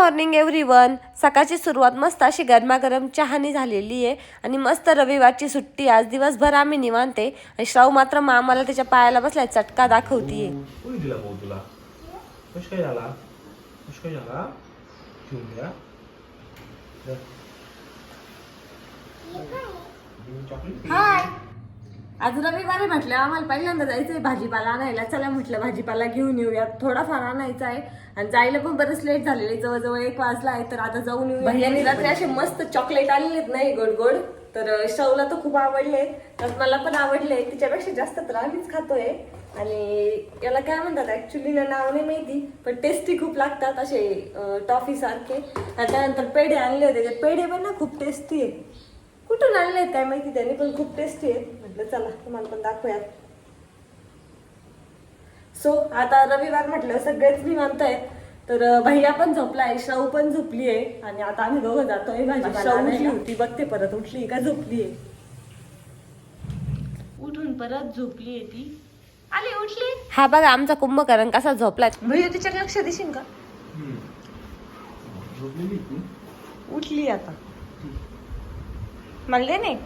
Morning every one सकाळची सुरुवात मस्त अशी गरमागरम चहानी झालेली आहे आणि मस्त रविवारची सुट्टी आज दिवसभर आम्ही निवांते आणि श्राव मात्र मामाला त्याच्या पायाला बसलाय चटका दाखवतीये. काय आज रविवारी म्हटलं आम्हाला पहिल्यांदा जायचंय भाजीपाला आणायला. चला म्हटलं भाजीपाला घेऊन येऊया थोडाफार आणायचा आहे. आणि जायला पण बरंच लेट झालेलं आहे. जवळजवळ एक वाजला आहे तर आता जाऊन भैयानी रात्री असे मस्त चॉकलेट आणलेत नाही गोड गोड तर शवला तर खूप आवडले. तर मला पण आवडले. तिच्यापेक्षा जास्त तर आम्हीच खातोय. आणि याला काय म्हणतात ऍक्च्युली नाव नाही माहिती पण टेस्टी खूप लागतात असे टॉफी सारखे. त्यानंतर पेढे आणले होते. ते पेढे पण ना खूप टेस्टी आहेत. कुठून आणले काय माहिती त्यांनी पण खूप टेस्टी आहेत म्हटलं चला तुम्हाला पण दाखवूयात. सो आता रविवार म्हटलं सगळेच निवांत आहेत. तर अं, भैया पण झोपलाय शाहू पण झोपली आहे. आणि आता आम्ही दोघं जातोय भाजी शाहू उठली होती बघते परत उठली का झोपली आहे. उठून परत झोपली आहे ती. आली उठली. हा बघा आमचा कुंभकरण कसा झोपलाय. भैया तिच्याकडे लक्ष देशील का? उठली आता. मला दे नाही?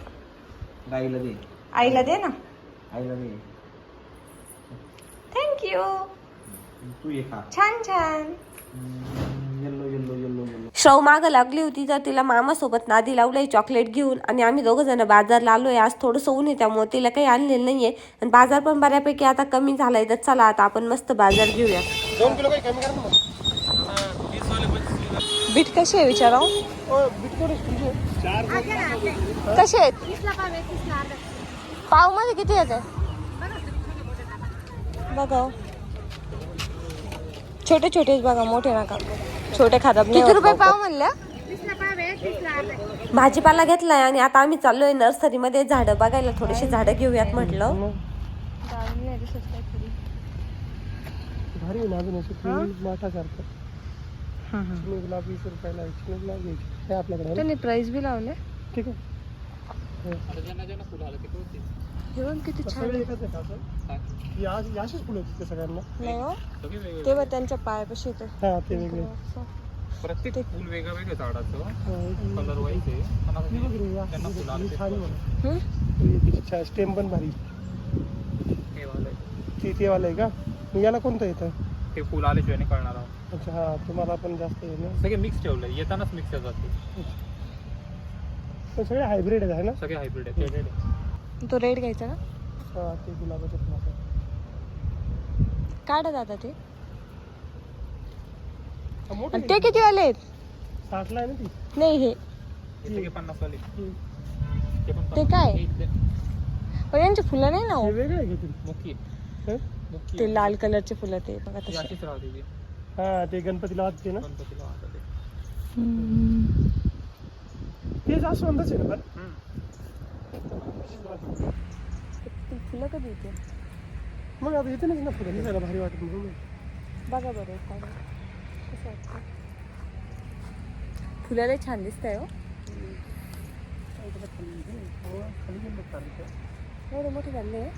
गाईला दे. आईला दे ना. आईला दे. थँक्यू तू ये खा. छान छान. येल्लो येल्लो येल्लो येल्लो श्रव मागं लागली होती तर तिला मामासोबत नादी लावलंय चॉकलेट घेऊन. आणि आम्ही दोघं जण बाजारला आलोय आज थोडंसं ऊन आहे त्यामुळे तिला काही आणलेलं नाहीये. आणि बाजार पण बऱ्यापैकी आता कमी झालाय तर चला आता आपण मस्त बाजार घेऊया. दोन किलो काही कमी करा ना. बीट कशी आहे विचारा कसे आहेत? पावमध्ये किती येते बघा हो. छोटे छोटे बघा मोठे नका. छोटे खातात किती रुपये पाव म्हणल्या? भाजीपाला घेतलाय आणि आता आम्ही चाललोय नर्सरीमध्ये झाडं बघायला. थोडीशी झाडं घेऊयात म्हटलं. भारी ना अजून अशी माठा सारखं. चिनी गुलाब वीस रुपयाला गुलाब घ्यायची. हे आपल्याकडे आहे ना? त्यांनी प्राइस बी लावले. ठीक आहे. घेऊन किती छान. सगळे एकच असं? या फुलं होती ते सगळ्यांना. नाही हो. तेव्हा त्यांच्या पायापाशी येते हा ते वेगळे. प्रत्येक फुल वेगळं वेगळं झाडाचं हा, ही- कलर वाईज आहे. पण आता ही बघ रे, या. त्यांना फुलं ही आले छान आहे बघ. हम्म? ही तिची स्टेम पण भारी. हे वालं आहे. ती ते वाला आहे का? मग याला कोणतं येतं ते फुल आल्याशिवाय नाही कळणार आहोत. अच्छा हा तुम्हाला पण जास्त सगळे मिक्स ठेवलंय. येतानाच मिक्स येतात ते. पण सगळे हायब्रिड आहे ना? सगळे हायब्रिड आहेत वेगळे. तो रेड घ्यायचा ना हा ते गुलाबाचे फुलं काढा दादा ते. हा, मोठे आणि ते किती वाले आहेत? साठला आहे ना ती? नाही हे. हे सगळे पन्नास वाले. ते पण. काय? हे इथले. पण यांची फुलं नाही ना हे? हो. वेगळं आहे ती? मोठी आहे. हं? ते आहे. लाल कलरचे फुलं ते बघा ती तसे ती. हा ते गणपतीला वाजते ना ते. ते जास्वंदच आहे ना. ती फुलं कधी येते मग आता येते ना फुलं दिसायला भारी वाटत म्हणून बघा बरं काढा. कसं वाटतं फुलं लय छान दिसत आहे हो चालतं एवढे मोठे झाले ना.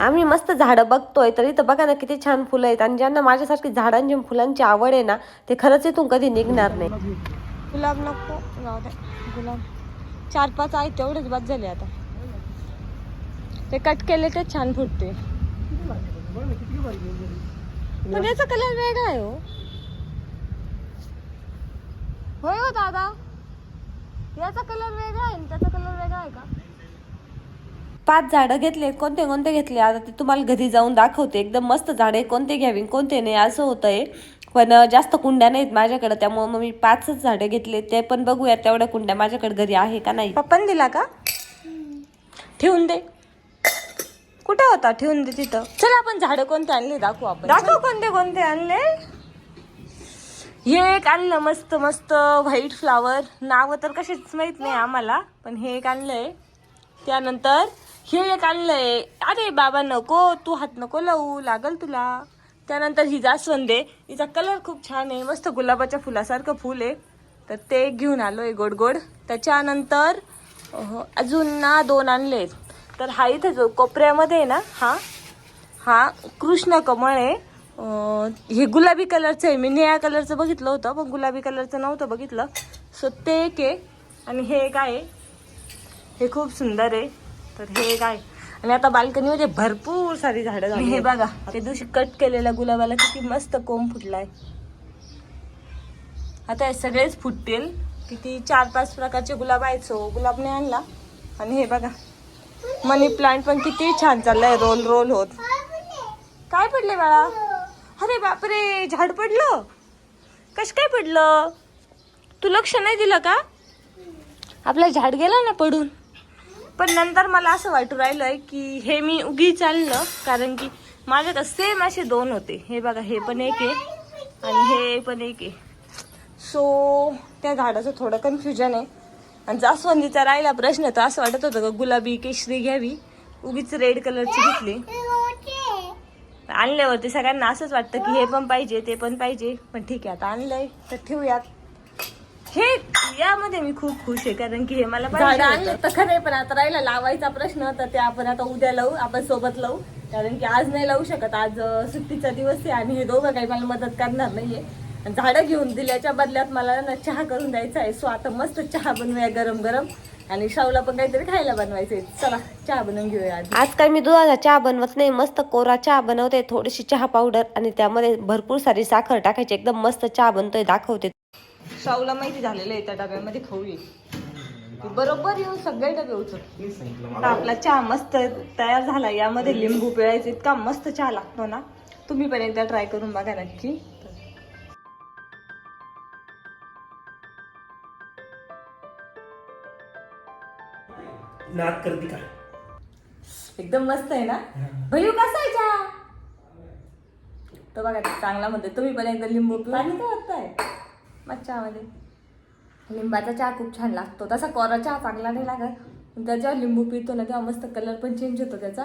आम्ही मस्त झाडं बघतोय तर इथं बघा ना किती छान फुलं आहेत. आणि ज्यांना माझ्यासारखी झाडांची फुलांची आवड आहे ना ते खरंच इथून कधी निघणार नाही. गुलाब नको जाऊ दे. गुलाब. चार पाच आहेत तेवढेच बाद झाले आता. ते कट केले ते छान फुटते. पण याचा कलर वेगळा आहे हो. होय हो दादा. याचा कलर वेगळा आहे त्याचा कलर वेगळा आहे का? पाच झाडं घेतले कोणते कोणते घेतले? आता ते तुम्हाला घरी जाऊन दाखवते. एकदम मस्त झाडे कोणते घ्यावी कोणते नाही असं होतंय. पण अं, जास्त कुंड्या नाहीत माझ्याकडे त्यामुळे मग मी पाचच झाडं घेतले. ते पण बघूया तेवढ्या कुंड्या माझ्याकडे घरी आहे का नाही. पप्पान दिला का? ठेवून दे. कुठे होता? ठेवून दे तिथं. चला आपण झाडं कोणते आणले दाखवू आपण. दाखव कोणते कोणते आणले. हे एक आणलं मस्त मस्त व्हाईट फ्लावर. नाव तर कशीच माहीत नाही आम्हाला पण हे एक आणलंय. त्यानंतर हे एक आणलंय. अरे बाबा नको. तू हात नको लावू. लागल तुला. त्यानंतर ही जास्वंदे आहे हिचा कलर खूप छान आहे. मस्त गुलाबाच्या फुलासारखं फुल आहे. तर ते घेऊन आलो आहे गोड गोड. त्याच्यानंतर अजून ना दोन आणले तर हा इथं जो कोपऱ्यामध्ये आहे ना हा हा कृष्ण कमळ आहे. हे गुलाबी कलरचं आहे. मी निळ्या कलरचं बघितलं होतं पण गुलाबी कलरचं नव्हतं बघितलं. सो ते एक आहे. आणि हे एक आहे. हे खूप सुंदर आहे. तर हे आहे आणि आता बाल्कनीमध्ये भरपूर सारी झाडं झाली हे बघा त्या दिवशी कट केलेल्या गुलाबाला किती मस्त कोंब फुटलाय. आता हे सगळेच फुटतील. किती चार पाच प्रकारचे गुलाब आहेत. सो गुलाबने आणला. आणि हे बघा मनी प्लांट पण किती छान चाललंय. रोल रोल होत. काय पडले बाळा? अरे बापरे झाड पडलं. कश काय पडलं? तू लक्ष नाही दिलं का? आपलं झाड गेलं ना पडून. पण नंतर मला असं वाटू राहिलंय की हे मी उगी चाललं कारण की माझ्याकडे सेम असे दोन होते. हे बघा हे पण एक आहे आणि हे पण एक आहे. सो त्या झाडाचं थोडं कन्फ्युजन आहे. आणि जास्वंदीचा राहिला प्रश्न तर असं वाटत होतं का गुलाबी केशरी घ्यावी? उगीच रेड कलरची घेतली. आणल्यावरती सगळ्यांना असंच वाटतं की हे पण पाहिजे ते पण पाहिजे. पण ठीक आहे आता आणलंय. तर ठेवूयात. हे यामध्ये मी खूप खुश आहे कारण की हे मला झाड आणले तर खरे पण आता राहिला लावायचा प्रश्न तर ते आपण आता उद्या लावू आपण सोबत लावू. कारण की आज नाही लावू शकत आज अं, सुट्टीचा दिवस आहे आणि हे दोघं काही मला मदत करणार नाहीये. आणि झाडं घेऊन दिल्याच्या बदल्यात मला ना चहा करून द्यायचा आहे. सो आता मस्त चहा बनवूया गरम गरम आणि शावला पण काहीतरी खायला बनवायचंय. चला चहा बनवून घेऊया आज आज काय मी दुधाचा चहा बनवत नाही मस्त कोरा चहा बनवते थोडीशी चहा पावडर आणि त्यामध्ये भरपूर सारी साखर टाकायची. एकदम मस्त चहा बनतोय दाखवते. शावला माहिती झालेलं आहे त्या डब्यामध्ये खाऊ ये ती बरोबर येऊन सगळे डबे उचल. आता आपला चहा मस्त तयार झाला यामध्ये लिंबू पिळायचं इतका मस्त चहा लागतो ना. तुम्ही पण एकदा ट्राय करून बघा नक्की. नाद करते का? एकदम मस्त आहे ना? भैयू कसा आहे चहा? तो बघा चांगला म्हणते तुम्ही पण एकदा लिंबू पिऊ आणि काय वाटतंय? मग चहामध्ये लिंबाचा चहा खूप छान लागतो. तसा कोरा चहा चांगला नाही लागत. पण त्याच्यावर लिंबू पितो ना तेव्हा मस्त कलर पण चेंज होतो त्याचा.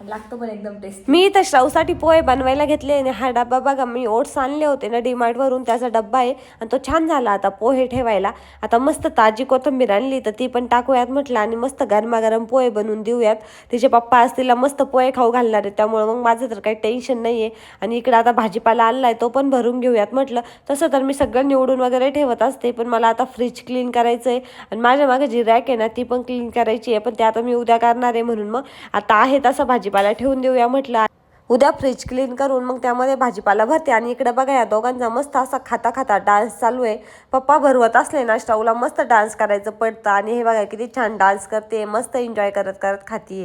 लागतो पण एकदम टेस्ट मी इथं श्रावसाठी पोहे बनवायला घेतले आणि हा डब्बा बघा मी ओट्स आणले होते ना डीमार्टवरून त्याचा डब्बा आहे आणि तो छान झाला आता पोहे ठेवायला. आता मस्त ताजी कोथिंबीर आणली तर ती पण टाकूयात म्हटलं आणि मस्त गरमागरम पोहे बनवून देऊयात. तिचे पप्पा आज तिला मस्त पोहे खाऊ घालणार आहे त्यामुळे मग माझं तर काही टेन्शन नाही आहे आणि इकडे आता भाजीपाला आणला आहे तो पण भरून घेऊयात म्हटलं. तसं तर मी सगळं निवडून वगैरे ठेवत असते पण मला आता फ्रीज क्लीन करायचं आहे आणि माझ्या मागे जी रॅक आहे ना ती पण क्लीन करायची आहे पण ते आता मी उद्या करणार आहे म्हणून मग. आता आहे तसा भाजीपाला ठेवून देऊया म्हटलं. उद्या फ्रीज क्लीन करून मग त्यामध्ये भाजीपाला भरते. आणि इकडे बघा या दोघांचा मस्त असा खाता खाता डान्स चालू आहे. पप्पा भरवत असले ना स्टवला मस्त डान्स करायचं पडतं. आणि हे बघा किती छान डान्स करते. मस्त एन्जॉय करत करत खाती.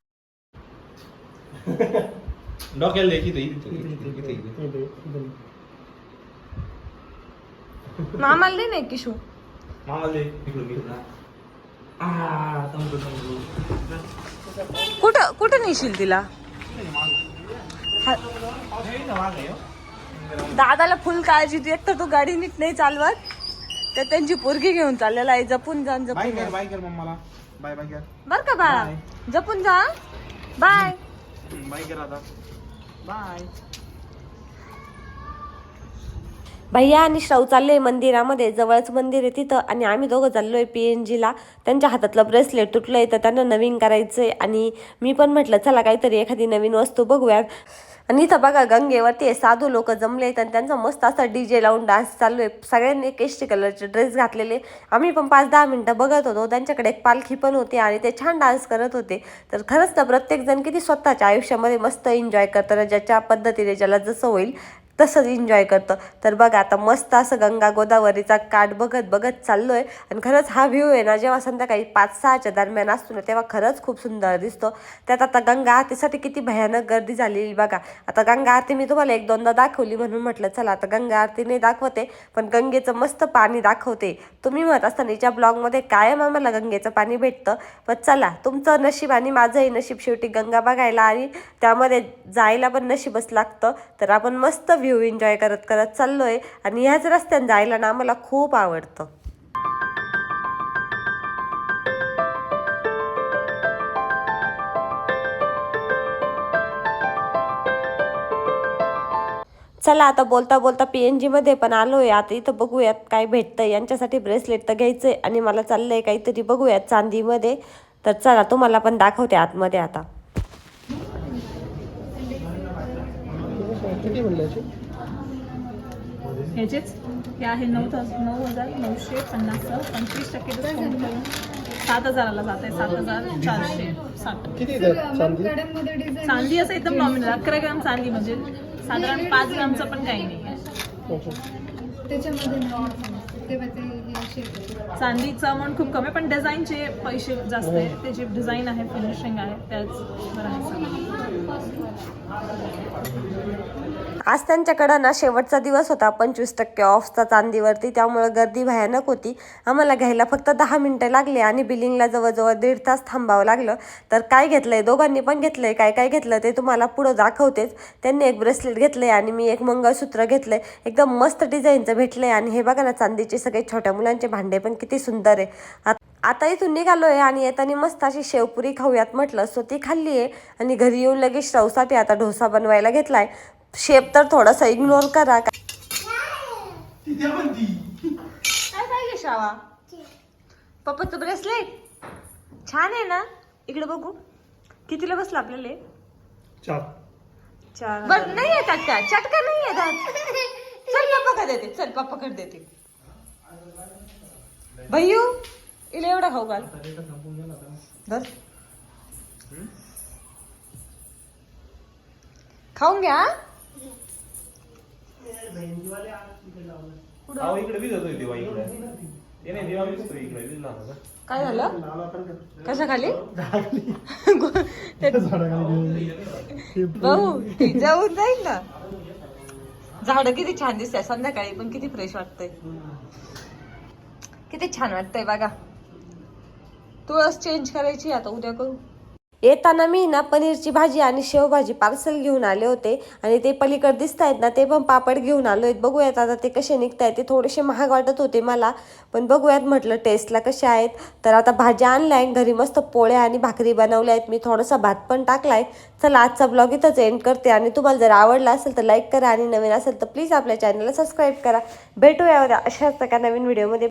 मामाला नाही किशू. मामाला कुठं कुठं नेशील तिला. दादाला फुल काळजी तू एकतर तू गाडी नीट नाही चालवत. तर त्यांची पोरगी घेऊन चाललेला आहे जपून जपून जा. बाय कर मम्माला. बाय बाय कर. बर का बाळा? जपून जा बाय. बाय. भैया आणि श्राऊ चालले मंदिरामध्ये. जवळच मंदिर आहे तिथं आणि आम्ही दोघं चाललोय पी एन जीला त्यांच्या हातातलं ब्रेसलेट तुटलंय तर त्यांना नवीन करायचंय आणि मी पण म्हटलं चला काहीतरी एखादी नवीन वस्तू बघूयात. आणि इथं बघा गंगेवरती साधू लोक जमले आणि त्यांचा मस्त असा डी जे लावून डान्स चालू आहे सगळ्यांनी केशरी कलरचे ड्रेस घातलेले. आम्ही पण पाच दहा मिनटं बघत होतो. त्यांच्याकडे एक पालखी पण होती आणि ते छान डान्स करत होते. तर खरंच तर प्रत्येकजण किती स्वतःच्या आयुष्यामध्ये मस्त एन्जॉय करतात ज्याच्या पद्धतीने ज्याला जसं होईल तसंच एन्जॉय करतं. तर बघा आता मस्त असं गंगा गोदावरीचा काठ बघत बघत चाललो आहे आणि खरंच हा व्ह्यू आहे ना जेव्हा संध्याकाळी पाच सहाच्या दरम्यान असतो ना तेव्हा खरंच खूप सुंदर दिसतो. त्यात आता गंगा आरतीसाठी किती भयानक गर्दी झालेली बघा. आता गंगा आरती मी तुम्हाला एक दोनदा दाखवली म्हणून म्हटलं चला आता गंगा आरती नाही दाखवते पण गंगेचं मस्त पाणी दाखवते. तुम्ही म्हणत असताना हिच्या ब्लॉगमध्ये कायम आम्हाला गंगेचं पाणी भेटतं. पण चला तुमचं नशीब आणि माझंही नशीब शेवटी गंगा बघायला आणि त्यामध्ये जायला पण नशीबच लागतं. तर आपण मस्त व्ह्यू एन्जॉय करत करत चाललोय आणि ह्याच रस्त्याने जायला ना आम्हाला खूप आवडतं. चला आता बोलता बोलता पी एन जीमध्ये पण आलोय. आता इथं बघूयात काय भेटतं यांच्यासाठी ब्रेसलेट तर घ्यायचं आहे आणि मला चाललंय काहीतरी बघूयात चांदीमध्ये. तर चला तुम्हाला पण दाखवते आतमध्ये आता. किती ह्याचेच. हे आहे नऊ तास नऊ हजार नऊशे पन्नास पंचवीस टक्के डिस्काउंट करून सात हजाराला जात आहे. सात हजार चारशे साठ. किती चांदी? चांदी असं एकदम नॉमिनल अकरा ग्राम चांदी म्हणजे साधारण पाच ग्रामचं पण काही नाही आहे. त्याच्यामध्ये ते हे चांदीचं अमाऊंट खूप कमी आहे पण डिझाईनचे पैसे जास्त आहे. त्याची डिझाईन आहे फिनिशिंग आहे त्याच आज त्यांच्याकडं ना शेवटचा दिवस होता पंचवीस टक्के ऑफचा चांदीवरती त्यामुळे गर्दी भयानक होती. आम्हाला घ्यायला फक्त दहा मिनटं लागले आणि बिलिंगला जवळजवळ दीड तास थांबावं लागलं. तर काय घेतलंय? दोघांनी पण घेतलंय. काय काय घेतलं ते तुम्हाला पुढं दाखवतेच. त्यांनी एक ब्रेसलेट घेतलंय आणि मी एक मंगळसूत्र घेतलंय. एकदम मस्त डिझाईनचं भेटलंय. आणि हे बघा ना चांदीचे सगळे छोट्या मुलांचे भांडे पण किती सुंदर आहे. आत- आता इथून निघालोय आणि येताना मस्त अशी शेवपुरी खाऊयात म्हटलं सो ती खाल्ली आहे आणि घरी येऊन लगेच श्रवसाठी आता डोसा बनवायला घेतलाय. शेप तर थोडासा इग्नोर करा. काय पाहिजे शावा? पप्पाचं ब्रेसलेट छान आहे ना? इकडे बघू. कितीला बसला आपल्याला? चार. चार. बर नाही येतात त्या. चटका नाही येतात. चल पप्पा का देते. चल पप्पा देते. भैयू इला एवढा खाऊ घाल. धर. खाऊन घ्या काय झालं? कशा खाली? भाऊ जाऊन जाईल ना. झाड किती छान दिसतंय संध्याकाळी पण किती फ्रेश वाटतंय. किती छान वाटतंय बघा. तुळस चेंज करायची आता उद्या करू. येताना मी ना पनीरची भाजी आणि शेवभाजी पार्सल घेऊन आले होते आणि ते पलीकडे दिसत आहेत ना ते पण पापड घेऊन आलो आहेत बघूयात आता ते कसे निघत आहेत ते थोडेसे महाग वाटत होते मला पण बघूयात म्हटलं टेस्टला कसे आहेत. तर आता भाज्या आणल्या आहेत घरी मस्त पोळ्या आणि भाकरी बनवल्या आहेत. मी थोडासा भात पण टाकला आहे चला आजचा ब्लॉग इथंच एंड करते. आणि तुम्हाला जर आवडला असेल तर लाईक करा आणि नवीन असेल तर प्लीज आपल्या चॅनलला सबस्क्राईब करा. भेटूया अशाच एका नवीन व्हिडिओमध्ये